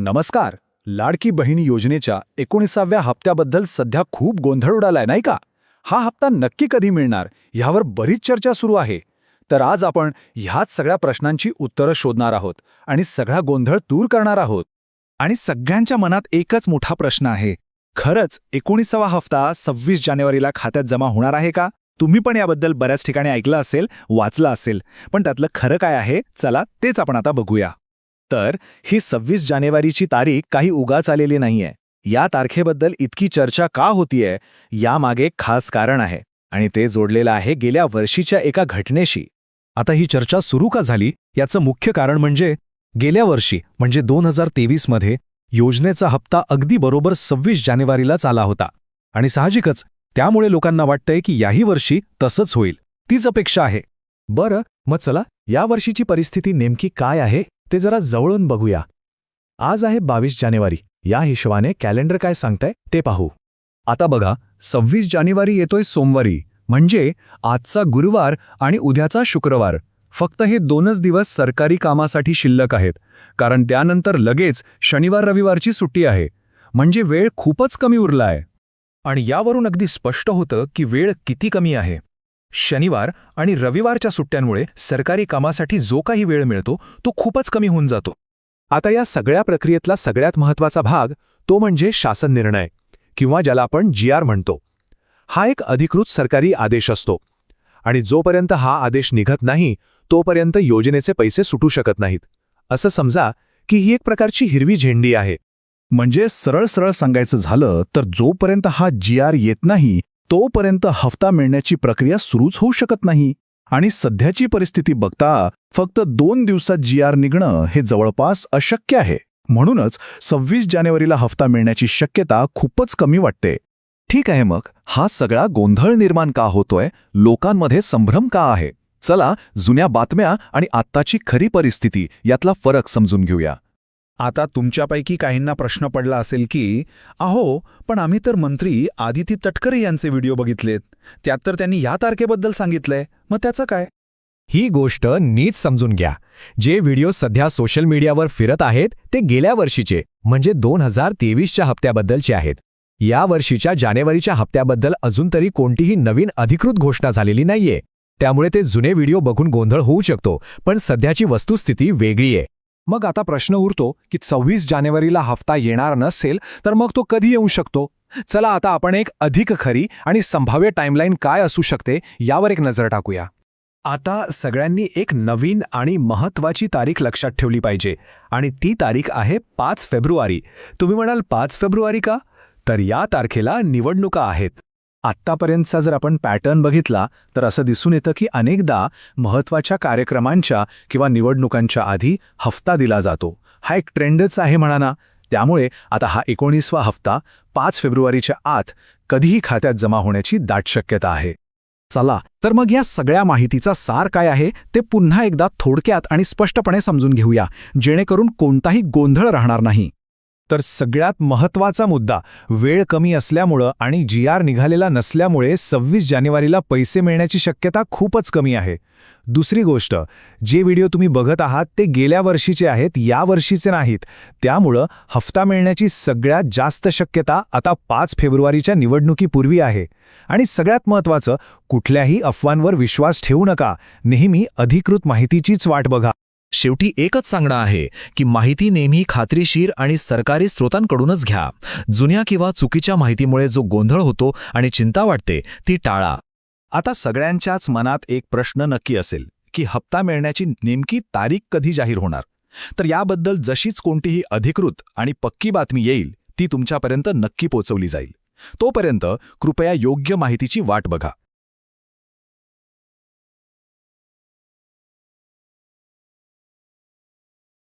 नमस्कार. लाडकी बहीण योजनेच्या एकोणीसाव्या हप्त्याबद्दल सध्या खूप गोंधळ उडालाय नाही का? हा हप्ता नक्की कधी मिळणार ह्यावर बरीच चर्चा सुरू आहे. तर आज आपण ह्याच सगळ्या प्रश्नांची उत्तरं शोधणार आहोत आणि सगळा गोंधळ दूर करणार आहोत. आणि सगळ्यांच्या मनात एकच मोठा प्रश्न आहे. खरंच एकोणीसावा हफ्ता सव्वीस जानेवारीला खात्यात जमा होणार आहे का? तुम्ही पण याबद्दल बऱ्याच ठिकाणी ऐकलं असेल वाचलं असेल. पण त्यातलं खरं काय आहे? चला तेच आपण आता बघूया. तर ही सव्वीस जानेवारीची तारीख काही उगाच आलेली नाहीये. या तारखेबद्दल इतकी चर्चा का होतीये यामागे खास कारण आहे आणि ते जोडलेलं आहे गेल्या वर्षीच्या एका घटनेशी. आता ही चर्चा सुरू का झाली? याचं मुख्य कारण म्हणजे गेल्या वर्षी म्हणजे दोन हजार तेवीसमध्ये योजनेचा हप्ता अगदी बरोबर सव्वीस जानेवारीलाच आला होता. आणि साहजिकच त्यामुळे लोकांना वाटतंय की याही वर्षी तसंच होईल. तीच अपेक्षा आहे. बरं मग चला या वर्षीची परिस्थिती नेमकी काय आहे? ते जरा जवळून बघूया. आज आहे बावीस जानेवारी. या हिशोबाने कॅलेंडर काय सांगताय ते पाहू. आता बघा सव्वीस जानेवारी येतोय सोमवारी. म्हणजे आजचा गुरुवार आणि उद्याचा शुक्रवार. फक्त हे दोनच दिवस सरकारी कामासाठी शिल्लक आहेत. कारण त्यानंतर लगेच शनिवार रविवारची सुट्टी आहे. म्हणजे वेळ खूपच कमी उरला आहे आणि यावरून अगदी स्पष्ट होतं की वेळ किती कमी आहे. शनिवार आणि रविवारच्या सुट्ट्यांमुळे सरकारी कामासाठी जो काही वेळ मिळतो तो खूपच कमी होऊन जातो. आता या सगळ्या प्रक्रियेतला सगळ्यात महत्त्वाचा भाग तो म्हणजे शासन निर्णय किंवा ज्याला आपण जी आर म्हणतो. हा एक अधिकृत सरकारी आदेश असतो. आणि जोपर्यंत हा आदेश निघत नाही तोपर्यंत योजनेचे पैसे सुटू शकत नाहीत. असं समजा की ही एक प्रकारची हिरवी झेंडी आहे. म्हणजे सरळ सरळ सांगायचं झालं तर जोपर्यंत हा जी आर येत नाही तोपर्यंत हफ्ता मिळण्याची प्रक्रिया सुरूच होऊ शकत नाही. आणि सध्याची परिस्थिती बघता फक्त दोन दिवसात जी आर निघणं हे जवळपास अशक्य आहे. म्हणूनच सव्वीस जानेवारीला हफ्ता मिळण्याची शक्यता खूपच कमी वाटते. ठीक आहे मग हा सगळा गोंधळ निर्माण का होतोय? लोकांमध्ये संभ्रम का आहे? चला जुन्या बातम्या आणि आत्ताची खरी परिस्थिती यातला फरक समजून घेऊया. आता तुमच्यापैकी काहींना प्रश्न पडला असेल की अहो पण आम्ही तर मंत्री आदिती तटकरे यांचे व्हिडिओ बघितलेत. त्यात तर त्यांनी या तारखेबद्दल सांगितलंय. मग त्याचं काय? ही गोष्ट नीट समजून घ्या. जे व्हिडिओ सध्या सोशल मीडियावर फिरत आहेत ते गेल्या वर्षीचे म्हणजे दोन हजार तेवीसच्या हप्त्याबद्दलचे आहेत. या वर्षीच्या जानेवारीच्या हप्त्याबद्दल अजून तरी कोणतीही नवीन अधिकृत घोषणा झालेली नाहीये. त्यामुळे ते जुने व्हिडिओ बघून गोंधळ होऊ शकतो पण सध्याची वस्तुस्थिती वेगळी आहे. मग आता प्रश्न उरतो की सव्वीस जानेवारीला हफ्ता येणार नसेल तर मग तो कधी येऊ शकतो? चला आता आपण एक अधिक खरी आणि संभाव्य टाइमलाईन काय असू शकते यावर एक नजर टाकूया. आता सगळ्यांनी एक नवीन आणि महत्वाची तारीख लक्षात ठेवली पाहिजे आणि ती तारीख आहे पाच फेब्रुवारी. तुम्ही म्हणाल पाच फेब्रुवारी का? तर या तारखेला निवडणुका आहेत. आत्तापर्यंतचा जर आपण पॅटर्न बघितला तर असं दिसून येतं की अनेकदा महत्त्वाच्या कार्यक्रमांच्या किंवा निवडणुकांच्या आधी हफ्ता दिला जातो. हा एक ट्रेंडच आहे म्हणा ना त्यामुळे आता हा एकोणीसवा हफ्ता पाच फेब्रुवारीच्या आत कधीही खात्यात जमा होण्याची दाट शक्यता आहे. चला तर मग या सगळ्या माहितीचा सार काय आहे ते पुन्हा एकदा थोडक्यात आणि स्पष्टपणे समजून घेऊया जेणेकरून कोणताही गोंधळ राहणार नाही. तर सगळ्यात महत्त्वाचा मुद्दा वेळ कमी असल्यामुळं आणि जी आर निघालेला नसल्यामुळे सव्वीस जानेवारीला पैसे मिळण्याची शक्यता खूपच कमी आहे. दुसरी गोष्ट जे व्हिडिओ तुम्ही बघत आहात ते गेल्या वर्षीचे आहेत या वर्षीचे नाहीत. त्यामुळं हफ्ता मिळण्याची सगळ्यात जास्त शक्यता आता पाच फेब्रुवारीच्या निवडणुकीपूर्वी आहे. आणि सगळ्यात महत्त्वाचं कुठल्याही अफवांवर विश्वास ठेवू नका. नेहमी अधिकृत माहितीचीच वाट बघा. शेवटी एकच सांगणं आहे की माहिती नेहमी खात्रीशीर आणि सरकारी स्रोतांकडूनच घ्या. जुन्या किंवा चुकीच्या माहितीमुळे जो गोंधळ होतो आणि चिंता वाटते ती टाळा. आता सगळ्यांच्याच मनात एक प्रश्न नक्की असेल की हप्ता मिळण्याची नेमकी तारीख कधी जाहीर होणार? तर याबद्दल जशीच कोणतीही अधिकृत आणि पक्की बातमी येईल ती तुमच्यापर्यंत नक्की पोचवली जाईल. तोपर्यंत कृपया योग्य माहितीची वाट बघा.